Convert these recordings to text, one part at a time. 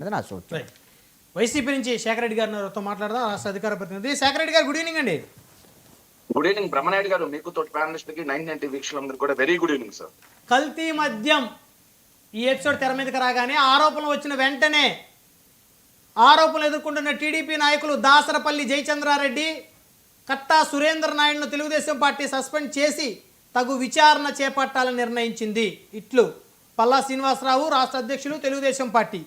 అనేది నా సూచన వైసీపీ నుంచి శేఖర్ రెడ్డి గారితో మాట్లాడదాం? రాష్ట్ర అధికార ప్రతినిధి శేఖర్ రెడ్డి గారు గుడ్ ఈవినింగ్ అండి. Good evening Brahmanaidu garu. మీకు తోటి ప్యానలిస్ట్కి నైన్ నైన్టీ వీక్షలందరూ కూడా వెరీ గుడ్ ఈవినింగ్ సార్ కల్తీ మద్యం ఈ ఎపిసోడ్ తెర మీదకి రాగానే ఆరోపణలు వచ్చిన వెంటనే ఆరోపణలు ఎదుర్కొంటున్న టీడీపీ నాయకులు దాసరపల్లి జయచంద్రారెడ్డి కట్టా సురేంద్ర నాయుడును తెలుగుదేశం పార్టీ సస్పెండ్ చేసి తగు విచారణ చేపట్టాలని నిర్ణయించింది. ఇట్లు పల్లా శ్రీనివాసరావు రాష్ట్ర అధ్యక్షులు తెలుగుదేశం పార్టీ.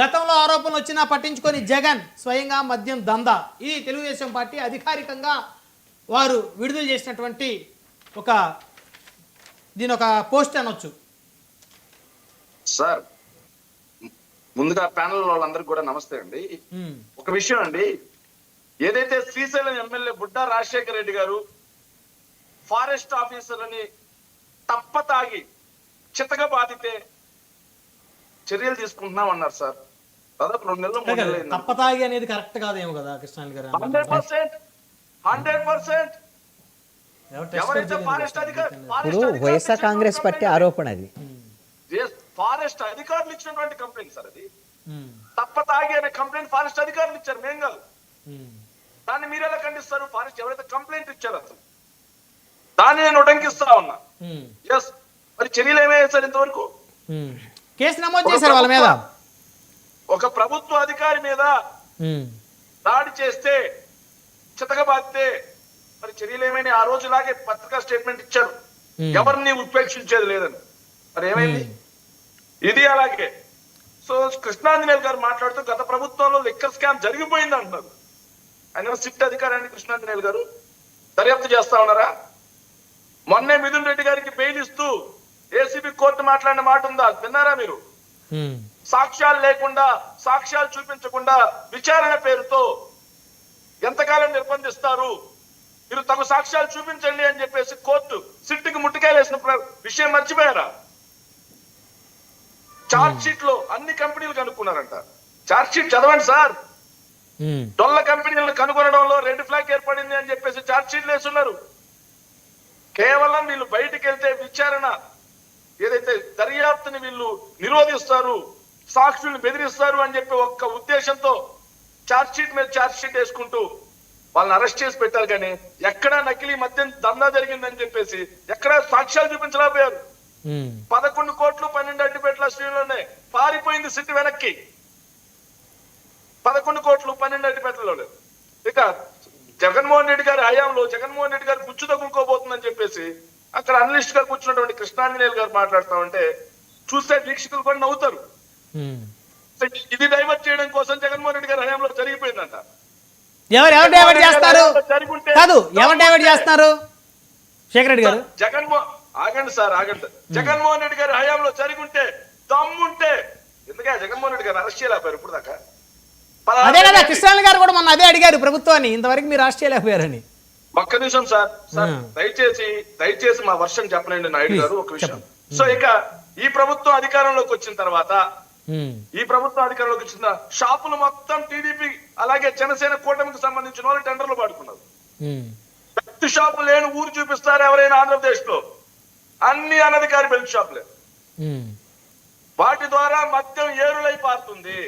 గతంలో ఆరోపణలు వచ్చినా పట్టించుకొని జగన్ స్వయంగా మద్యం దందా. ఇది తెలుగుదేశం పార్టీ అధికారికంగా వారు విడుదల చేసినటువంటి ఒక దీని ఒక పోస్ట్ అనొచ్చు. సార్ ముందుగా ప్యానల్ వాళ్ళందరికీ కూడా నమస్తే అండి. ఒక విషయం అండి. ఏదైతే శ్రీశైలం ఎమ్మెల్యే బుడ్డా రాజశేఖర రెడ్డి గారు ఫారెస్ట్ ఆఫీసర్లని తప్ప తాగి చితక బాధితే చర్యలు తీసుకుంటున్నాం అన్నారు సార్. దాదాపు రెండు నెలలు మూడు నెలలు తప్పతాగి అనేది కరెక్ట్ కాదేమో కదా కృష్ణాని గారు. Hundred percent hundred percent. YSR Congress party ఆరోపణ అది. ఫారెస్ట్ అధికారులు ఇచ్చినటువంటి కంప్లైంట్ సార్ అది. తప్ప తాగి అనే కంప్లైంట్ ఫారెస్ట్ అధికారులు ఇచ్చారు మేం కాదు. దాన్ని మీరు ఎలా ఖండిస్తారు? ఫారెస్ట్ ఎవరైతే కంప్లైంట్ ఇచ్చారు అసలు దాన్ని నేను ఉటంకిస్తా ఉన్నా. ఎస్ మరి చర్యలు ఏమయ్యాయి సార్ ఇంతవరకు. కేసు నమోదు చేశారు వాళ్ళ మీద. ఒక ప్రభుత్వ అధికారి మీద దాడి చేస్తే చితకబాదితే మరి చర్యలు ఏమైనా ఆ రోజులాగే పత్రికా స్టేట్మెంట్ ఇచ్చారు. ఎవరిని ఉపేక్షించేది లేదని. మరి ఏమైంది? ఇది అలాగే. సో కృష్ణాంజనేయులు గారు మాట్లాడుతూ గత ప్రభుత్వంలో లిక్కర్ స్కామ్ జరిగిపోయింది అంటున్నారు. ఆయన సిట్ అధికారాన్ని కృష్ణాంజనేయులు గారు దర్యాప్తు చేస్తా ఉన్నారా? మొన్నే మిథున్ రెడ్డి గారికి కోర్టు మాట్లాడిన మాట ఉందా? విన్నారా మీరు? సాక్ష్యాలు లేకుండా సాక్ష్యాలు చూపించకుండా విచారణ పేరుతో ఎంతకాలం నిర్బంధిస్తారు? మీరు తమ సాక్ష్యాలు చూపించండి అని చెప్పేసి కోర్టు సిట్టుకి ముట్టికాయలేసిన విషయం మర్చిపోయారా? చార్జ్ షీట్లో అన్ని కంపెనీలు కనుక్కున్నారంట. చార్జ్ షీట్ చదవండి సార్. డొల్ల కంపెనీలను కనుగొనడంలో రెడ్ ఫ్లాగ్ ఏర్పడింది అని చెప్పేసి చార్జ్ షీట్లు వేస్తున్నారు కేవలం వీళ్ళు బయటికి వెళ్తే విచారణ ఏదైతే దర్యాప్తుని వీళ్ళు నిరోధిస్తారు సాక్షుల్ని బెదిరిస్తారు అని చెప్పి ఒక్క ఉద్దేశంతో చార్జ్ షీట్ మీద చార్జ్ షీట్ వేసుకుంటూ వాళ్ళని అరెస్ట్ చేసి పెట్టారు కానీ ఎక్కడా నకిలీ మద్యం దందా జరిగిందని చెప్పేసి ఎక్కడా సాక్ష్యాలు చూపించలేకపోయారు. పదకొండు కోట్లు పన్నెండు అడ్డుపెట్ల శ్రీలోనే పారిపోయింది సిట్ వెనక్కి. పదకొండు కోట్లు పన్నెండు అడ్డుపెట్టలో ఇక జగన్మోహన్ రెడ్డి గారి హయాంలో జగన్మోహన్ రెడ్డి గారు గుచ్చు తగులుకోబోతుందని చెప్పేసి అక్కడ అనలిస్ట్గా కూర్చున్నటువంటి కృష్ణాంజనేయులు గారు మాట్లాడుతా ఉంటే చూస్తే వీక్షకులు కూడా నవ్వుతారు. ఇది డైవర్ట్ చేయడం కోసం జగన్మోహన్ రెడ్డి గారి హయాంలో జరిగిపోయిందంట. ఎవరు ఎవరు డైవర్ట్ చేస్తారు? కాదు ఎవరు డైవర్ట్ చేస్తున్నారు శేఖర్ రెడ్డి గారు. జగన్మోహన్ ఆగండి సార్ ఆగండి. జగన్మోహన్ రెడ్డి గారి హయాంలో జరిగుంటే దమ్ముంటే ఎందుకే జగన్మోహన్ రెడ్డి గారు అరెస్ట్ చేయలేకపోయారు ఇప్పుడు దాకా? అదే కదా కృష్ణాని గారు కూడా మొన్న అదే అడిగారు ప్రభుత్వాన్ని ఇంతవరకు మీరు రాష్ట్ర చేయలేకపోయారని. ఒక్క నిమిషం సార్ సార్. దయచేసి దయచేసి మా వర్షం చెప్పనండి నాయుడు గారు ఒక విషయం. సో ఇక ఈ ప్రభుత్వం అధికారంలోకి వచ్చిన తర్వాత ఈ ప్రభుత్వం అధికారంలోకి వచ్చిన షాపులు మొత్తం టీడీపీ అలాగే జనసేన కూటమికి సంబంధించిన వాళ్ళు టెండర్లు పాడుకున్నారు బెల్ట్ షాపు లేని ఊరు చూపిస్తారు ఎవరైనా ఆంధ్రప్రదేశ్లో అన్ని అనధికారి బెల్ట్ షాపులే. వాటి ద్వారా మద్యం ఏరులై పారుతుంది.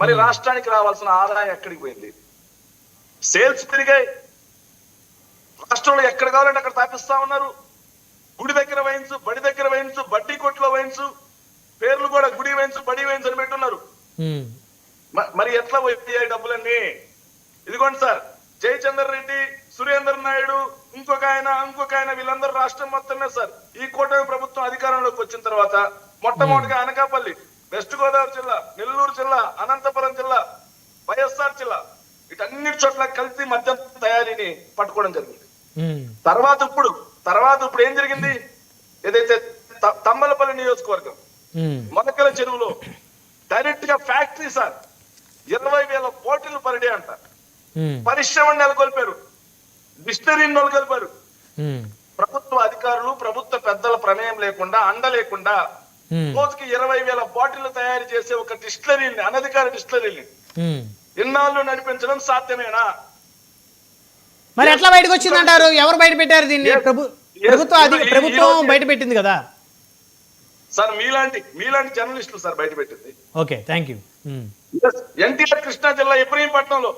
మరి రాష్ట్రానికి రావాల్సిన ఆదాయం ఎక్కడికి పోయింది? సేల్స్ పెరిగాయి. రాష్ట్రంలో ఎక్కడ కావాలంటే అక్కడ తాపిస్తా ఉన్నారు. గుడి దగ్గర వైన్స్ బడి దగ్గర వైన్స్ బడ్డీ కొట్లో వైన్స్ పేర్లు కూడా గుడి వైన్స్ బడి వైన్స్ అని పెట్టున్నారు. మరి ఎట్లా పోయాయి డబ్బులన్నీ? ఇదిగోండి సార్ జయచందర్ రెడ్డి సురేందర్ నాయుడు ఇంకొక ఆయన ఇంకొక ఆయన వీళ్ళందరూ రాష్ట్రం మొత్తమే సార్. ఈ కూటమి ప్రభుత్వం అధికారంలోకి వచ్చిన తర్వాత మొట్టమొదటిగా అనకాపల్లి వెస్ట్ గోదావరి జిల్లా నెల్లూరు జిల్లా అనంతపురం జిల్లా వైఎస్ఆర్ జిల్లా వీటన్నిటి చోట్ల కలిసి మద్యం తయారీని పట్టుకోవడం జరిగింది. తర్వాత ఇప్పుడు తర్వాత ఇప్పుడు ఏం జరిగింది? ఏదైతే తమ్మలపల్లి నియోజకవర్గం మొలకల చెరువులో డైరెక్ట్గా ఫ్యాక్టరీ సార్ ఇరవై వేల బాటిల్ పర్ డే అంట. ఉమ్, పరిశ్రమను నెలకొల్పారు. డిస్టరీని నెలకొల్పారు. ప్రభుత్వ అధికారులు ప్రభుత్వ పెద్దల ప్రమేయం లేకుండా అండ లేకుండా రోజుకి ఇరవై వేల బాటిల్ తయారు చేసే ఒక డిస్టరీని అనధికార డిస్టరీని. ఇన్నాళ్ళు నడిపించడం సాధ్యమేనా? మరి ఎట్లా బయటకు వచ్చిందంటారు? ఎవరు బయట పెట్టారు దీన్ని. ప్రభుత్వం అది ప్రభుత్వం బయట పెట్టింది కదా? సార్ మీలాంటి మీలాంటి జర్నలిస్టులు సార్ బయట పెట్టింది. Okay thank you. NTR Krishna జిల్లా ఇబ్రహీంపట్నంలో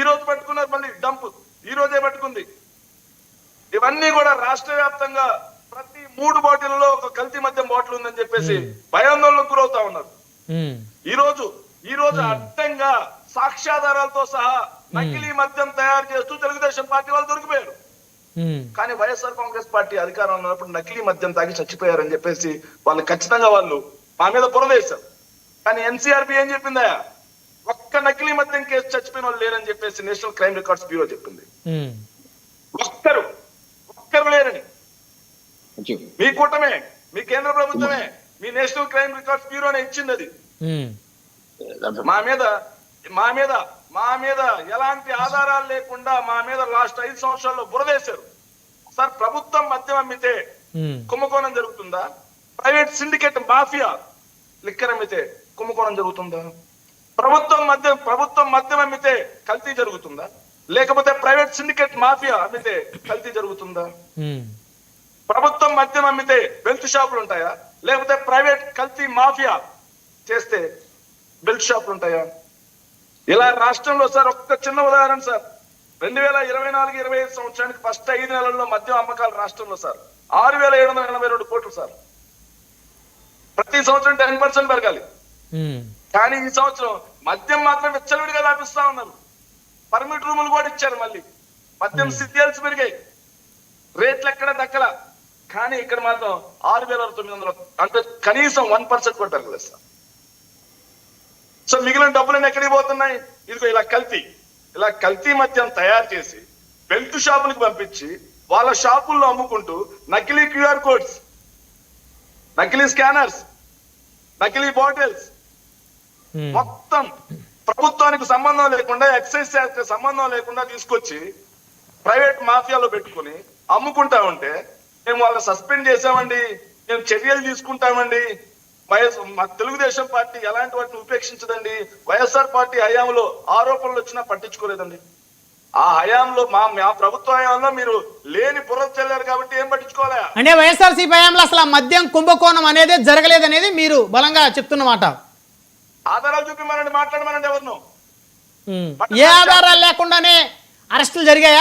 ఈ రోజు పట్టుకున్నారు మళ్ళీ డంప్. ఈ రోజే పట్టుకుంది. ఇవన్నీ కూడా రాష్ట్ర వ్యాప్తంగా ప్రతి మూడు బాటిల్లో ఒక కల్తీ మద్యం బాటిల్ ఉందని చెప్పేసి భయాందోళనకు గురవుతా ఉన్నారు. ఈ రోజు ఈ రోజు అడ్డంగా సాక్ష్యాధారాలతో సహా నకిలీ మద్యం తయారు చేస్తూ తెలుగుదేశం పార్టీ వాళ్ళు దొరికిపోయారు. కానీ వైఎస్ఆర్ కాంగ్రెస్ పార్టీ అధికారంలో ఉన్నప్పుడు నకిలీ మద్యం తాగి చచ్చిపోయారని చెప్పేసి వాళ్ళు ఖచ్చితంగా వాళ్ళు మా మీద బురదేశారు కానీ ఎన్సీఆర్బి ఏం చెప్పిందా? ఒక్క నకిలీ మద్యం కేసు చచ్చిపోయిన వాళ్ళు లేరని చెప్పేసి నేషనల్ క్రైమ్ రికార్డ్స్ బ్యూరో చెప్పింది. ఒక్కరు ఒక్కరు లేరని. మీ కూటమే మీ కేంద్ర ప్రభుత్వమే మీ నేషనల్ క్రైమ్ రికార్డ్స్ బ్యూరోనే ఇచ్చింది అది. మా మీద మా మీద మా మీద ఎలాంటి ఆధారాలు లేకుండా మా మీద లాస్ట్ ఐదు సంవత్సరాల్లో బురదేశారు. సార్ ప్రభుత్వం మద్యం అమ్మితే కుంభకోణం జరుగుతుందా? ప్రైవేట్ సిండికేట్ మాఫియా లిక్కర్ అమ్మితే కుంభకోణం జరుగుతుందా? ప్రభుత్వం మద్యం ప్రభుత్వం మద్యం అమ్మితే కల్తీ జరుగుతుందా? లేకపోతే ప్రైవేట్ సిండికేట్ మాఫియా అమ్మితే కల్తీ జరుగుతుందా? ప్రభుత్వం మద్యం అమ్మితే బెల్ట్ షాపులు ఉంటాయా? లేకపోతే ప్రైవేట్ కల్తీ మాఫియా చేస్తే బెల్ట్ షాపులు ఉంటాయా? ఇలా రాష్ట్రంలో సార్ ఒక్క చిన్న ఉదాహరణ సార్. రెండు వేల ఇరవై నాలుగు ఇరవై ఐదు సంవత్సరానికి ఫస్ట్ ఐదు నెలల్లో మద్యం అమ్మకాలు రాష్ట్రంలో సార్. ఆరు వేల ఏడు వందల ఎనభై రెండు కోట్లు సార్. ప్రతి సంవత్సరం టెన్ పర్సెంట్ పెరగాలి. కానీ ఈ సంవత్సరం మద్యం మాత్రం విచ్చలవిడిగా వ్యాపిస్తా ఉన్నారు. పర్మిట్ రూములు కూడా ఇచ్చారు మళ్ళీ. మద్యం సిద్ధాల్సి పెరిగాయి. రేట్లు ఎక్కడ దక్కల. కానీ ఇక్కడ మాత్రం ఆరు వేల తొమ్మిది వందల అంటే కనీసం వన్ పర్సెంట్ కూడా పెరగలేదు సార్. సో మిగిలిన డబ్బులు ఎక్కడికి పోతున్నాయి? ఇదిగో ఇలా కల్తీ. ఇలా కల్తీ మద్యం తయారు చేసి బెల్ట్ షాపులకు పంపించి వాళ్ళ షాపుల్లో అమ్ముకుంటూ నకిలీ క్యూఆర్ కోడ్స్ నకిలీ స్కానర్స్ నకిలీ బాటిల్స్. మొత్తం ప్రభుత్వానికి సంబంధం లేకుండా ఎక్సైజ్ శాఖ సంబంధం లేకుండా తీసుకొచ్చి ప్రైవేట్ మాఫియాలో పెట్టుకుని అమ్ముకుంటా ఉంటే మేము వాళ్ళని సస్పెండ్ చేసామండి మేము చర్యలు తీసుకుంటామండి. తెలుగుదేశం పార్టీ ఎలాంటి వాటిని ఉపేక్షించదండి? వైఎస్ఆర్ పార్టీ హయాంలో ఆరోపణలు వచ్చినా పట్టించుకోలేదండి. ఆ హయాంలో మా మా ప్రభుత్వ హయాంలో మీరు లేని బుర్ర చెల్లారు కాబట్టి ఏం పట్టించుకోలే అంటే వైఎస్ఆర్సీపీ హయాంలో అసలు ఆ మద్యం కుంభకోణం అనేది జరగలేదనేది మీరు బలంగా చెప్తున్నమాట ఆధారాలు చూపిమనండి మాట్లాడమనండి ఎవరిను. ఉమ్. ఏ ఆధారాలు లేకుండానే అరెస్టులు జరిగాయా?